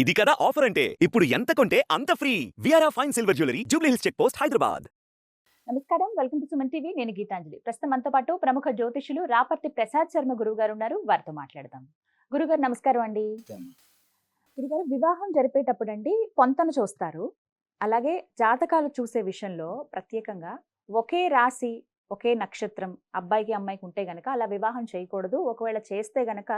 ఇది కదా ఆఫర్ అంటే? ఇప్పుడు ఎంత కొంటే అంత free విఆర్ఆ fine silver jewellery Jubilee Hills check post Hyderabad నమస్కారం వెల్కమ్ టు సుమన్ టీవీ నేను గీతాంజలి. ప్రస్తుతం మనతో పాటు ప్రముఖ జ్యోతిషులు రాపర్తి ప్రసాద్ శర్మ గురువు గారు ఉన్నారు. వారితో మాట్లాడదాం. గురుగారు నమస్కారం అండి. గురుగారు వివాహం జరిపేటప్పుడు అండి పొంతను చూస్తారు. అలాగే జాతకాలు చూసే విషయంలో ప్రత్యేకంగా ఒకే రాశి ఒకే నక్షత్రం అబ్బాయికి అమ్మాయికి ఉంటే గనక అలా వివాహం చేయకూడదు. ఒకవేళ చేస్తే గనక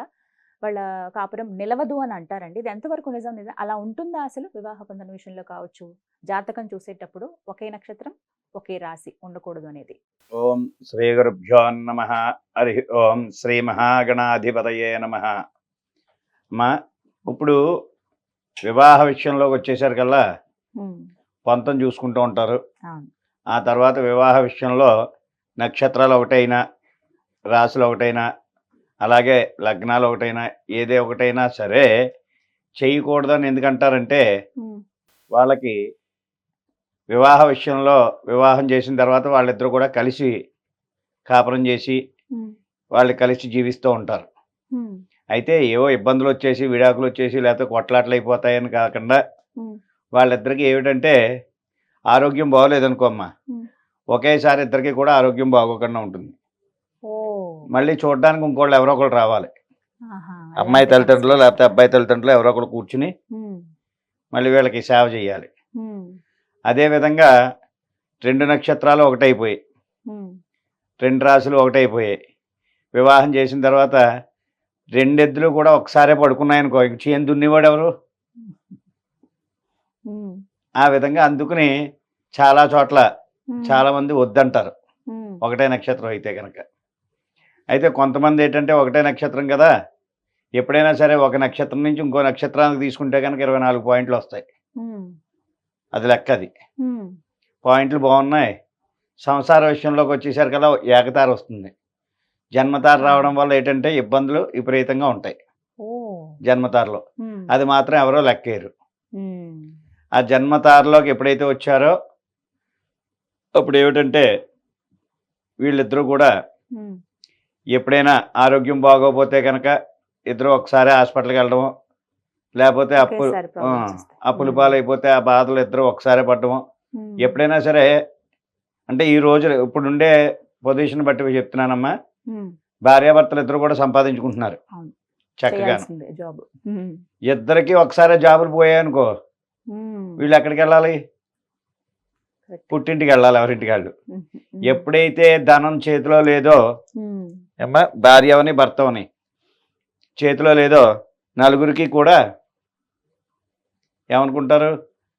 వాళ్ళ కాపురం నిలవదు అని అంటారండి. ఇది ఎంతవరకు నిజం? నిజం? అలా ఉంటుందా అసలు? వివాహ పొందన విషయంలో కావచ్చు జాతకం చూసేటప్పుడు ఒకే నక్షత్రం ఒకే రాశి ఉండకూడదు అనేది. ఓం శ్రీ గురుభ్యో నమ. హరి ఓం శ్రీ మహాగణాధిపతయే నమ. ఇప్పుడు వివాహ విషయంలోకి వచ్చేసరికల్లా పొంతం చూసుకుంటూ ఉంటారు. ఆ తర్వాత వివాహ విషయంలో నక్షత్రాలు ఒకటైనా రాశులు ఒకటైనా అలాగే లగ్నాలు ఒకటైనా ఏదే ఒకటైనా సరే చేయకూడదని ఎందుకంటారంటే వాళ్ళకి వివాహ విషయంలో వివాహం చేసిన తర్వాత వాళ్ళిద్దరూ కూడా కలిసి కాపురం చేసి వాళ్ళు కలిసి జీవిస్తూ ఉంటారు. అయితే ఏవో ఇబ్బందులు వచ్చేసి విడాకులు వచ్చేసి లేకపోతే కొట్లాట్లు అయిపోతాయని కాకుండా వాళ్ళిద్దరికి ఏమిటంటే ఆరోగ్యం బాగోలేదనుకోమ్మా. ఒకేసారి ఇద్దరికి కూడా ఆరోగ్యం బాగోకుండా ఉంటుంది. మళ్ళీ చూడడానికి ఇంకోళ్ళు ఎవరో ఒకళ్ళు రావాలి. అమ్మాయి తల్లిదండ్రులు. లేకపోతే అబ్బాయి తల్లిదండ్రులు ఎవరో ఒకళ్ళు కూర్చుని మళ్ళీ వీళ్ళకి సేవ చేయాలి. అదేవిధంగా రెండు నక్షత్రాలు ఒకటైపోయి రెండు రాసులు ఒకటైపోయాయి. వివాహం చేసిన తర్వాత రెండెద్దులు కూడా ఒకసారే పడుకున్నాయనుకో ఇంక చేను దున్నేవాడు ఎవరు? ఆ విధంగా అందుకుని చాలా చోట్ల ఉమ్, చాలా మంది వద్దంటారు ఒకటే నక్షత్రం అయితే కనుక అయితే కొంతమంది ఏంటంటే ఒకటే నక్షత్రం కదా. ఎప్పుడైనా సరే ఒక నక్షత్రం నుంచి ఇంకో నక్షత్రానికి తీసుకుంటే కనుక ఇరవై నాలుగు పాయింట్లు వస్తాయి. అది లెక్క అది. ఉమ్, పాయింట్లు బాగున్నాయి. సంసార విషయంలోకి వచ్చేసరికల్లా ఏకతార వస్తుంది. జన్మతార రావడం వల్ల ఏంటంటే ఇబ్బందులు విపరీతంగా ఉంటాయి. జన్మతారలో. అది మాత్రం ఎవరో లెక్కేరు ఆ జన్మతారలోకి ఎప్పుడైతే వచ్చారో అప్పుడు ఏమిటంటే వీళ్ళిద్దరూ కూడా ఎప్పుడైనా ఆరోగ్యం బాగోపోతే కనుక ఇద్దరు ఒకసారి హాస్పిటల్కి వెళ్ళడము లేకపోతే అప్పు. అప్పుల పాలైపోతే ఆ బాధలు ఇద్దరు ఒకసారి పడడము. ఎప్పుడైనా సరే అంటే ఈ రోజు ఇప్పుడు ఉండే పొజిషన్ బట్టి చెప్తున్నానమ్మా. భార్యాభర్తలు ఇద్దరు కూడా సంపాదించుకుంటున్నారు. చక్కగా ఇద్దరికి ఒకసారి జాబులు పోయాయనుకో వీళ్ళు ఎక్కడికి వెళ్ళాలి. పుట్టింటికి వెళ్ళాలి ఎవరింటికి వాళ్ళు. ఎప్పుడైతే ధనం చేతిలో లేదో ఏమ్మా భార్య అవని భర్త అవని చేతిలో లేదో నలుగురికి కూడా ఏమనుకుంటారు?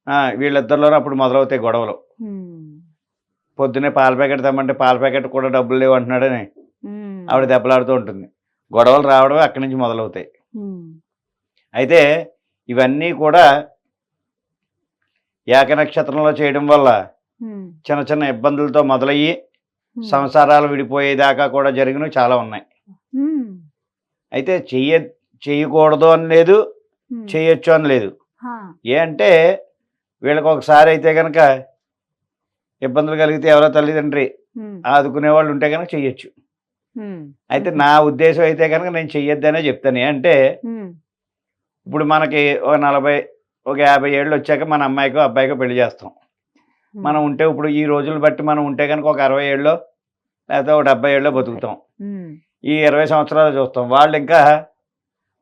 ఆ, వీళ్ళిద్దరిలో అప్పుడు మొదలవుతాయి గొడవలు. ఉమ్, పొద్దున్నే పాల ప్యాకెట్ తెమ్మంటే పాల ప్యాకెట్ కూడా డబ్బులు లేవు అంటున్నాడని ఆవిడ దెబ్బలాడుతూ ఉంటుంది. గొడవలు రావడం అక్కడి నుంచి మొదలవుతాయి. అయితే ఇవన్నీ కూడా ఏక నక్షత్రంలో చేయడం వల్ల చిన్న చిన్న ఇబ్బందులతో మొదలయ్యి సంసారాలు విడిపోయేదాకా కూడా జరిగినవి చాలా ఉన్నాయి. ఉమ్, అయితే చెయ్య చేయకూడదు అని లేదు ఉమ్, చేయొచ్చు అని లేదు. హా, ఏ అంటే వీళ్ళకి ఒకసారి అయితే కనుక ఇబ్బందులు కలిగితే ఎవరో తల్లిదండ్రి ఆదుకునే వాళ్ళు ఉంటే కనుక చెయ్యొచ్చు. అయితే నా ఉద్దేశం అయితే కనుక నేను చెయ్యొద్దనే చెప్తాను. అంటే ఇప్పుడు మనకి ఒక నలభై ఒక యాభై ఏళ్ళు వచ్చాక మన అమ్మాయికో అబ్బాయికో పెళ్ళి చేస్తాం. మనం ఉంటే ఇప్పుడు ఈ రోజులు బట్టి మనం ఉంటే కనుక ఒక అరవై ఏళ్ళలో లేకపోతే ఒక డెబ్బై ఏళ్ళలో బతుకుతాం. ఈ ఇరవై సంవత్సరాలు చూస్తాం. వాళ్ళు ఇంకా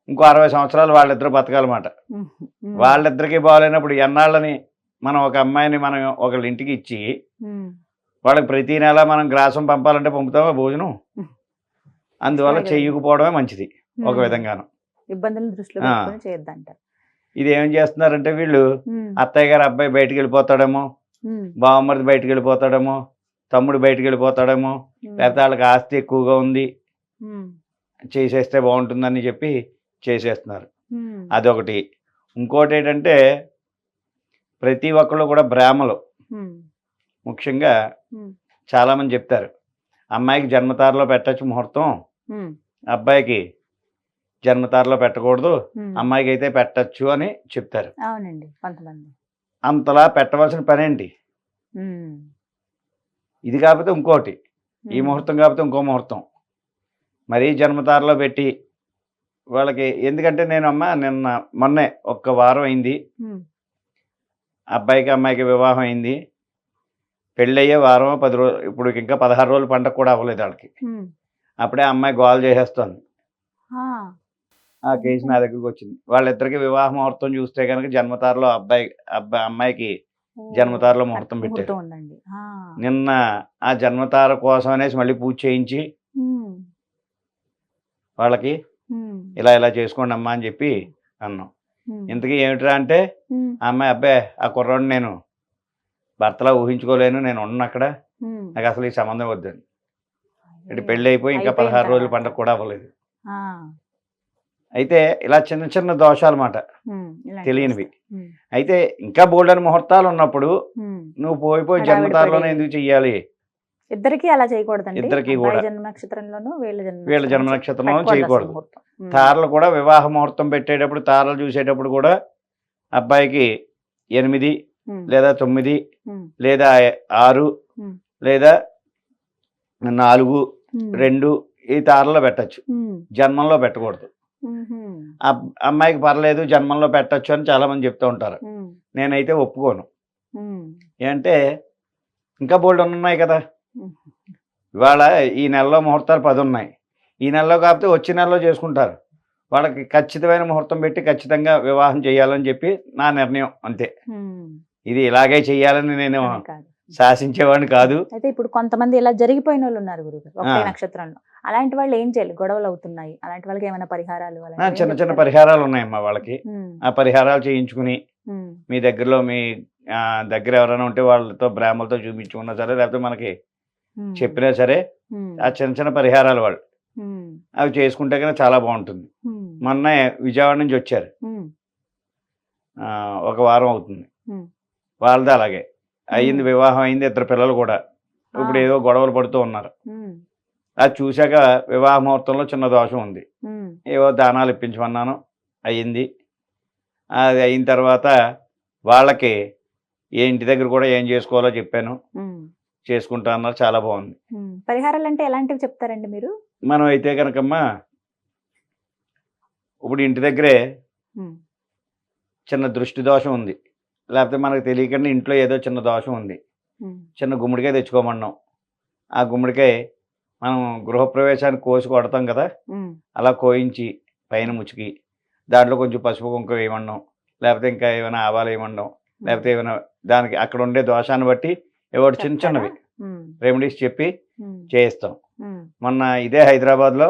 ఇంకో అరవై సంవత్సరాలు వాళ్ళిద్దరు బతకాలన్నమాట. వాళ్ళిద్దరికీ బాగాలేనప్పుడు ఎన్నాళ్ళని మనం ఒక అమ్మాయిని మనం ఒకళ్ళ ఇంటికి ఇచ్చి వాళ్ళకి ప్రతి నెల మనం గ్రాసం పంపాలంటే పంపుతామా భోజనం? అందువల్ల. చెయ్యకపోవడమే మంచిది ఒక విధంగాను. దృష్టిలో చేయొద్దంటారు. ఇది ఏం చేస్తున్నారంటే వీళ్ళు అత్తయ్య గారు అబ్బాయి బయటికి వెళ్ళిపోతాడేమో ఉమ్, బావమ్మరిది బయటికి వెళ్ళిపోతాడేమో తమ్ముడు బయటికి వెళ్ళిపోతాడేమో లేకపోతే వాళ్ళకి ఆస్తి ఎక్కువగా ఉంది. చేసేస్తే బాగుంటుందని చెప్పి చేసేస్తున్నారు. అదొకటి. ఇంకోటి ఏంటంటే ప్రతి ఒక్కళ్ళు కూడా బ్రాహ్మలు. ముఖ్యంగా చాలామంది చెప్తారు అమ్మాయికి జన్మతారలో పెట్టచ్చు ముహూర్తం అబ్బాయికి జన్మతారలో పెట్టకూడదు. అమ్మాయికి అయితే పెట్టచ్చు అని చెప్తారు. అవునండి కొంతమంది అంతలా పెట్టవలసిన పనేంటి? ఇది కాకపోతే ఇంకోటి. ఈ ముహూర్తం కాకపోతే ఇంకో ముహూర్తం. మరీ జన్మతారలో పెట్టి వాళ్ళకి ఎందుకంటే నేను అమ్మ నిన్న మొన్నే ఒక్క వారం అయింది. అబ్బాయికి అమ్మాయికి వివాహం అయింది. పెళ్ళయ్యే వారం పది రోజులు ఇప్పుడు ఇంకా పదహారు రోజులు పండగ కూడా అవ్వలేదు వాళ్ళకి. అప్పుడే అమ్మాయి గోల్ చేసేస్తుంది. ఆ, కేసు నా దగ్గరికి వచ్చింది. వాళ్ళిద్దరికి వివాహ ముహూర్తం చూస్తే కనుక జన్మతారలో అబ్బాయి అబ్బాయి అమ్మాయికి జన్మతారలో ముహూర్తం పెట్టారు. నిన్న ఆ జన్మతార కోసం అనేసి మళ్ళీ పూజ చేయించి వాళ్ళకి ఇలా ఇలా చేసుకోండి అమ్మా అని చెప్పి అన్నాం. ఇంతకీ ఏమిట్రా అంటే ఆ అమ్మాయి అబ్బాయి ఆ కుర్రాడిని నేను భర్తలా ఊహించుకోలేను నేను ఉన్న అక్కడ. నాకు అసలు ఈ సంబంధం వద్దని. ఇటు. పెళ్ళి అయిపోయి ఇంకా పదహారు రోజులు. పండగ కూడా అవ్వలేదు. అయితే ఇలా చిన్న చిన్న దోషాలు మాట తెలియనివి. అయితే ఇంకా బోల్డని ముహూర్తాలు ఉన్నప్పుడు. నువ్వు పోయిపోయి జన్మతారలోనే పడి. ఎందుకు చెయ్యాలి? ఇద్దరికి అలా చేయకూడదండి. ఇద్దరికీ కూడా. జన్మ నక్షత్రంలోను వీళ్ళ జన్మ నక్షత్రంలో చేయకూడదు. తారలు కూడా వివాహ ముహూర్తం పెట్టేటప్పుడు తారలు చూసేటప్పుడు కూడా అబ్బాయికి ఎనిమిది లేదా తొమ్మిది లేదా ఆరు. లేదా నాలుగు రెండు ఈ తారలో పెట్టచ్చు. జన్మంలో పెట్టకూడదు. అమ్మాయికి పర్లేదు జన్మంలో పెట్టచ్చు అని చాలా మంది చెప్తూ ఉంటారు. నేనైతే ఒప్పుకోను. ఏంటంటే ఇంకా బోల్డ్ ఉన్నాయి కదా. ఇవాళ ఈ నెలలో ముహూర్తాలు పది ఉన్నాయి. ఈ నెలలో కాకపోతే వచ్చే నెలలో చేసుకుంటారు. వాళ్ళకి ఖచ్చితమైన ముహూర్తం పెట్టి ఖచ్చితంగా వివాహం చేయాలని చెప్పి నా నిర్ణయం అంతే. ఇది ఇలాగే చేయాలని నేను శాసించేవాడిని కాదు. అయితే ఇప్పుడు కొంతమంది ఇలా జరిగిపోయిన వాళ్ళు ఉన్నారు గురుగారు ఒకే ఆ. నక్షత్రంలో. అలాంటి వాళ్ళు ఏం చేయాలి? గొడవలు అవుతున్నాయి. అలాంటి వాళ్ళకి ఏమైనా పరిహారాలు చిన్న చిన్న? పరిహారాలు ఉన్నాయమ్మా వాళ్ళకి. ఆ పరిహారాలు చేయించుకుని మీ దగ్గరలో మీ దగ్గర ఎవరైనా ఉంటే వాళ్ళతో బ్రాహ్మలతో చూపించుకున్నా సరే లేకపోతే మనకి చెప్పినా సరే ఆ చిన్న చిన్న పరిహారాలు వాళ్ళు. అవి చేసుకుంటే కనుక చాలా బాగుంటుంది. మొన్న విజయవాడ నుంచి వచ్చారు. ఒక వారం అవుతుంది. వాళ్ళది అలాగే. అయ్యింది మ్మ్. వివాహం అయింది ఇద్దరు పిల్లలు కూడా. ఇప్పుడు ఏదో గొడవలు పడుతూ ఉన్నారు. అది చూశాక వివాహ ముహూర్తంలో చిన్న దోషం ఉంది. ఏవో దానాలు ఇప్పించమన్నాను. అయ్యింది. అది అయిన తర్వాత వాళ్ళకి ఏ ఇంటి దగ్గర కూడా ఏం చేసుకోవాలో చెప్పాను. చేసుకుంటా అన్నారు. చాలా బాగుంది. పరిహారాలు అంటే ఎలాంటివి చెప్తారండి మీరు? మనం అయితే కనుకమ్మా ఇప్పుడు ఇంటి దగ్గరే చిన్న దృష్టి దోషం ఉంది. లేకపోతే మనకు తెలియకుండా ఇంట్లో ఏదో చిన్న దోషం ఉంది. చిన్న గుమ్మడికాయ తెచ్చుకోమన్నాం. ఆ గుమ్మడికాయ మనం గృహప్రవేశానికి కోసి కొడతాం కదా? అలా కోయించి పైన ముచ్చికి దాంట్లో కొంచెం పసుపు కుంకుమ వేయమన్నాం. లేకపోతే ఇంకా ఏమైనా ఆవాలు వేయమన్నాం. లేకపోతే ఏమైనా దానికి అక్కడ ఉండే దోషాన్ని బట్టి ఏవో చిన్న చిన్నవి రెమెడీస్ చెప్పి చేయిస్తాం. మొన్న ఇదే హైదరాబాద్లో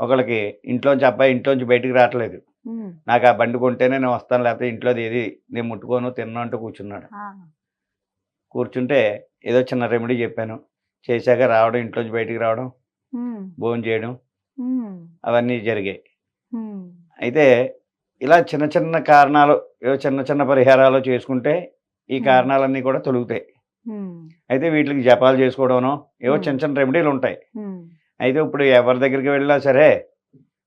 ఒకళ్ళకి ఇంట్లోంచి అబ్బాయి ఇంట్లోంచి బయటికి రావట్లేదు. నాకు ఆ బండి కొంటేనే నేను వస్తాను లేకపోతే ఇంట్లోది ఏది నేను ముట్టుకోను తిన్నాను అంటూ కూర్చున్నాడు. కూర్చుంటే ఏదో చిన్న రెమెడీ చెప్పాను. చేశాక రావడం ఇంట్లోంచి బయటికి రావడం భోజనం చేయడం అవన్నీ జరిగాయి. అయితే ఇలా చిన్న చిన్న కారణాలు ఏవో చిన్న చిన్న పరిహారాలు చేసుకుంటే ఈ. కారణాలన్నీ కూడా తొలుగుతాయి. అయితే వీటికి జపాలు చేసుకోవడమనో ఏవో. చిన్న చిన్న రెమెడీలు ఉంటాయి. అయితే ఇప్పుడు ఎవరి దగ్గరికి వెళ్ళినా సరే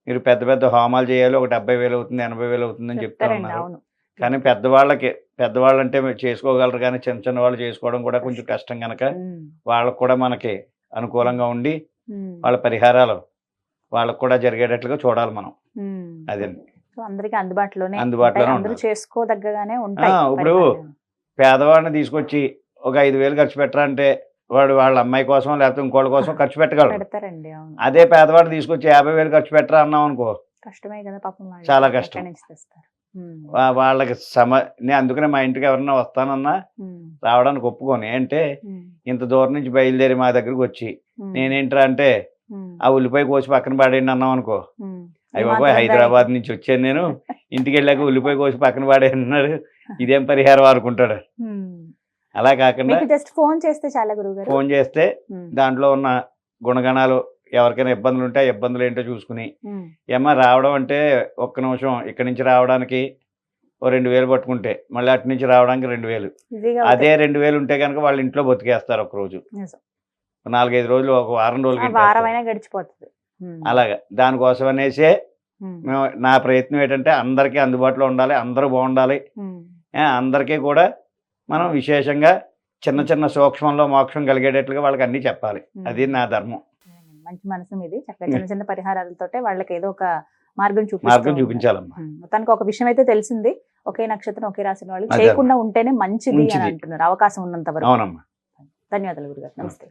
మీరు పెద్ద పెద్ద హోమాలు చేయాలి ఒక డెబ్బై వేలు అవుతుంది ఎనభై వేలు అవుతుందని చెప్తా ఉన్నారు కానీ పెద్దవాళ్ళకి పెద్దవాళ్ళు అంటే చేసుకోగలరు కానీ చిన్న చిన్న వాళ్ళు చేసుకోవడం కూడా కొంచెం కష్టం కనుక వాళ్ళకు కూడా మనకి అనుకూలంగా ఉండి వాళ్ళ పరిహారాలు వాళ్ళకు కూడా జరిగేటట్లుగా చూడాలి మనం. అదండి అందరికి అందుబాటులోనే అందుబాటులోనే. అందరూ. చేసుకోదగ్గగానే ఉంటాయి ఇప్పుడు. పేదవాడిని తీసుకొచ్చి ఒక ఐదు వేలు ఖర్చు పెట్టరా అంటే వాడు వాళ్ళ అమ్మాయి కోసం లేకపోతే ఇంకోళ్ళ కోసం ఖర్చు పెట్టగలరు అదే పేదవాడిని తీసుకొచ్చి యాభై వేలు ఖర్చు పెట్టరా అన్నాం అనుకో. కష్టమే కదా పాపం వాళ్ళు. చాలా కష్టం. వాళ్ళకి సమ నేను అందుకనే మా ఇంటికి ఎవరన్నా వస్తానన్నా రావడానికి ఒప్పుకోను. ఉమ్, ఇంత దూరం నుంచి బయలుదేరి మా దగ్గరికి వచ్చి నేనేంట్రా అంటే ఆ ఉల్లిపాయ కోసి పక్కన పడేయండి అన్నాం అనుకో. అయ్యి బాబాయ్ హైదరాబాద్ నుంచి వచ్చాను నేను. ఇంటికి వెళ్ళాక ఉల్లిపాయ కోసి పక్కన పడేయన్నాడు ఇదేం పరిహారం అనుకుంటాడు. అలా కాకుండా జస్ట్ ఫోన్ చేస్తే చాలా గురువు గారు ఫోన్ చేస్తే దాంట్లో ఉన్న గుణగణాలు ఎవరికైనా ఇబ్బందులు ఉంటే ఆ ఇబ్బందులు ఏంటో చూసుకుని ఏమో రావడం అంటే ఒక్క నిమిషం ఇక్కడి నుంచి రావడానికి ఓ రెండు వేలు పట్టుకుంటే మళ్ళీ అటు నుంచి రావడానికి రెండు వేలు. అదే రెండు వేలు ఉంటే కనుక వాళ్ళ ఇంట్లో బతికేస్తారు ఒక రోజు నాలుగైదు రోజులు ఒక వారం రోజులు గడిచిపోతుంది. అలాగా. దానికోసం అనేసే మేము. నా ప్రయత్నం ఏంటంటే అందరికీ అందుబాటులో ఉండాలి అందరూ బాగుండాలి. అందరికీ కూడా మనం విశేషంగా చిన్న చిన్న సూక్ష్మంలో మోక్షం కలిగేటట్లుగా వాళ్ళకి అన్నీ చెప్పాలి. అది నా ధర్మం. మంచి మనసు మీది. చక్కగా చిన్న చిన్న పరిహారాలతోటే వాళ్ళకి ఏదో ఒక మార్గం చూపిస్తూ మార్గం. చూపించాలమ్మా. మొత్తానికి ఒక విషయం అయితే తెలిసింది. ఒకే నక్షత్రం ఒకే రాసిన వాళ్ళు. చేయకుండా ఉంటేనే మంచిది అని. అంటున్నారు. అవకాశం ఉన్నంత వరకు. అవునమ్మా. ధన్యవాదాలు గురుగారు. నమస్తే.